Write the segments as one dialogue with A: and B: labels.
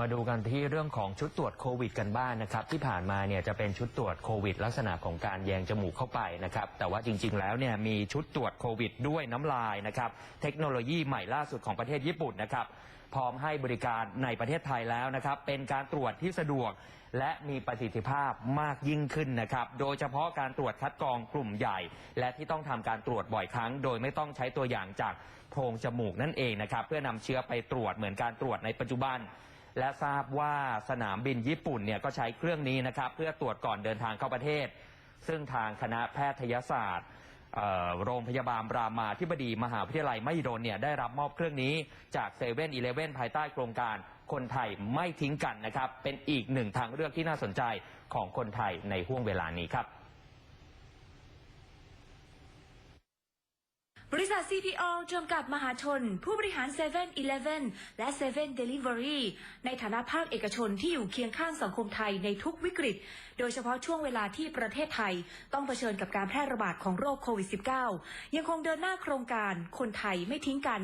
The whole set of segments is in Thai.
A: มาดูกันที่เรื่องของชุดตรวจโควิดกันบ้างนะครับ ที่ผ่านมาเนี่ยจะเป็นชุดตรวจโควิด ลักษณะของการแยงจมูกเข้าไปนะครับ แต่ว่าจริง ๆ แล้วเนี่ยมีชุดตรวจโควิด ด้วยน้ำลายนะครับ เทคโนโลยีใหม่ล่าสุดของประเทศญี่ปุ่นนะครับ พร้อมให้บริการในประเทศไทยแล้วนะครับ เป็นการตรวจที่สะดวกและมีประสิทธิภาพมากยิ่งขึ้นนะครับ โดยเฉพาะการตรวจคัดกรองกลุ่มใหญ่ และที่ต้องทำการตรวจบ่อยครั้ง โดยไม่ต้องใช้ตัวอย่างจากโพรงจมูกนั่นเองนะครับ เพื่อนำเชื้อไปตรวจเหมือนการตรวจในปัจจุบัน และทราบว่าสนามบินญี่ปุ่นเนี่ยก็ใช้เครื่องนี้นะครับ เพื่อตรวจก่อนเดินทางเข้าประเทศ ซึ่งทางคณะแพทยศาสตร์โรงพยาบาลรามาธิบดีมหาวิทยาลัยไมหิดลเนี่ยได้รับมอบเครื่องนี้จากเซเว่นอีเลฟเว่นภายใต้โครงการคนไทยไม่ทิ้งกันนะครับ เป็นอีกหนึ่งทางเลือกที่น่าสนใจของคนไทยในห่วงเวลานี้ครับ
B: บริษัท CPO จำกัดมหาชน ผู้บริหาร7 e เ e ่ e อและ7 Delivery ในฐานะภาคเอกชนที่อยู่เคียงข้างสังคมไทยในทุกวิกฤต โดยเฉพาะช่วงเวลาที่ประเทศไทย ต้องเผชิญกับการแพร่ระบาดของโรคโควิด -19 ยังคงเดินหน้าโครงการคนไทยไม่ทิ้งกัน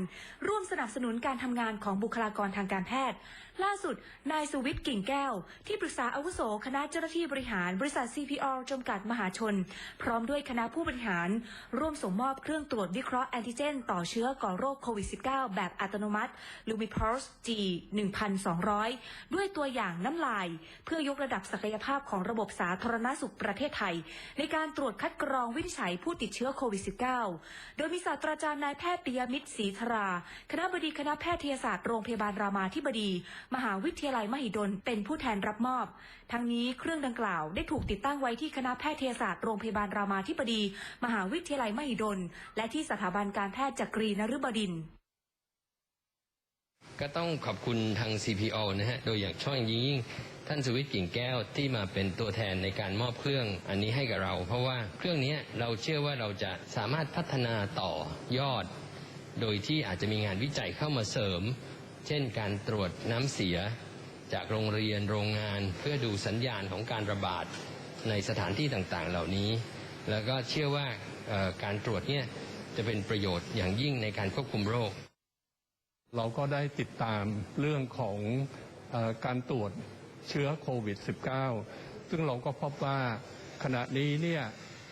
B: ร่วมสนับสนุนการทำงานของบุคลากรทางการแพทย์ ล่าสุด นายสุวิทย์กิ่งแก้ว ที่ปรึกษาอาวุโสคณะเจ้าหน้าที่บริหารบริษัท CPO จำกัดมหาชน พร้อมด้วยคณะผู้บริหาร ร่วมส่งมอบเครื่องตรวจวิเคราะห์แอนติเจนต่อเชื้อก่อโรคโควิด -19 แบบอัตโนมัติ l u m i p u l s G 1,200 ด้วยตัวอย่างน้ำลาย เพื่อยกระดับศักยภาพของระบบสาธารณสุขประเทศไทย ในการตรวจคัดกรองวินิจฉัยผู้ติดเชื้อโควิด -19 โดยมีศาสตราจารย์นายแพทย์ปิยมิตรศรีธรา คณะบดีคณะแพทยศาสตร์โรงพยาบาลรามาธิบดี มหาวิทยาลัยมหิดลเป็นผู้แทนรับมอบ ทั้งนี้เครื่องดังกล่าวได้ถูกติดตั้งไว้ที่คณะแพทยศาสตร์โรงพยาบาลรามาธิบดี มหาวิทยาลัยมหิดล และที่สถาบันการแพทย์จักรีนฤบดิน
C: ก็ต้องขอบคุณทาง CPO นะฮะ โดยอย่างช่องยิ่งท่านสวิทย์กิ่งแก้วที่มาเป็นตัวแทนในการมอบเครื่องอันนี้ให้กับเรา เพราะว่าเครื่องนี้เราเชื่อว่าเราจะสามารถพัฒนาต่อยอด โดยที่อาจจะมีงานวิจัยเข้ามาเสริม เช่นการตรวจน้ำเสีย จากโรงเรียนโรงงาน เพื่อดูสัญญาณของการระบาดในสถานที่ต่างๆ เหล่านี้ แล้วก็เชื่อว่าการตรวจเนี่ย จะเป็นประโยชน์อย่างยิ่งในการควบคุมโรค
D: เราก็ได้ติดตามเรื่องของอการตรวจเชื้อโควิด -19 ซึ่งเราก็พบว่าขณะนี้เนี่ย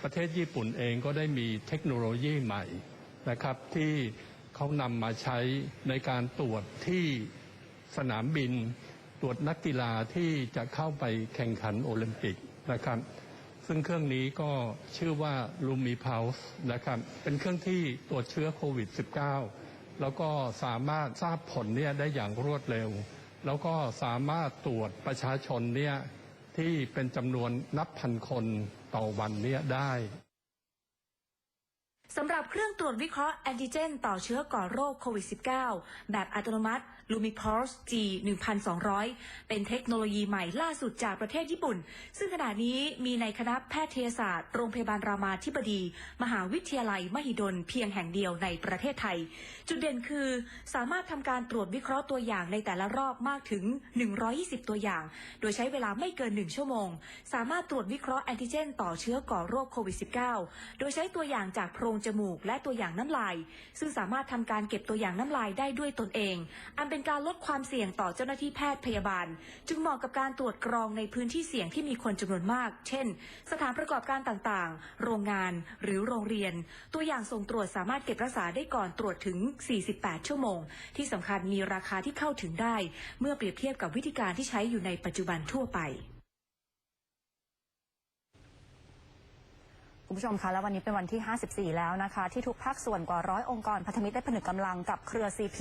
D: ประเทศญี่ปุ่นเองก็ได้มีเทคโนโลยีใหม่นะครับที่เขานำมาใช้ในการตรวจที่สนามบิน ตรวจนักกีฬาที่จะเข้าไปแข่งขันโอลิมปิกนะครับ ซึ่งเครื่องนี้ก็ชื่อว่า Lumi Pulse นะครับเป็นเครื่องที่ตรวจเชื้อโควิด -19 แล้วก็สามารถทราบผลเนี่ยได้อย่างรวดเร็ว แล้วก็สามารถตรวจประชาชนเนี่ยที่เป็นจำนวนนับพันคนต่อวันเนี่ยได้
B: สำหรับเครื่องตรวจวิเคราะห์แอนติเจนต่อเชื้อก่อโรคโควิด -19 แบบอัตโนมัติ Lumipulse G 1,200 เป็นเทคโนโลยีใหม่ล่าสุดจากประเทศญี่ปุ่น ซึ่งขณะนี้มีในคณะแพทยศาสตร์ โรงพยาบาลรามาธิบดี มหาวิทยาลัยมหิดลเพียงแห่งเดียวในประเทศไทย จุดเด่นคือ สามารถทำการตรวจวิเคราะห์ตัวอย่างในแต่ละรอบมากถึง 120 ตัวอย่าง โดยใช้เวลาไม่เกิน 1 ชั่วโมง สามารถตรวจวิเคราะห์แอนติเจน ต่อเชื้อก่อโรคโควิด -19 โดยใช้ตัวอย่างจากโพรงจมูกและตัวอย่างน้ำลาย ซึ่งสามารถทำการเก็บตัวอย่างน้ำลายได้ด้วยตนเอง อันเป็นการลดความเสี่ยงต่อเจ้าหน้าที่แพทย์พยาบาล จึงเหมาะกับการตรวจกรองในพื้นที่เสี่ยงที่มีคนจำนวนมาก เช่น สถานประกอบการต่างๆ โรงงาน หรือโรงเรียน ตัวอย่างส่งตรวจสามารถเก็บรักษาได้ก่อนตรวจถึง 48 ชั่วโมง ที่สำคัญมีราคาที่เข้าถึงได้ เมื่อเปรียบเทียบกับวิธีการที่ใช้อยู่ในปัจจุบันทั่วไป
E: คุณผู้ชมคะแล้ววันนี้เป็นวันที่ 54 แล้วนะคะ ที่ทุกภาคส่วนกว่าร้อยองค์กรพันธมิตรได้ผนึกกำลังกับเครือ CP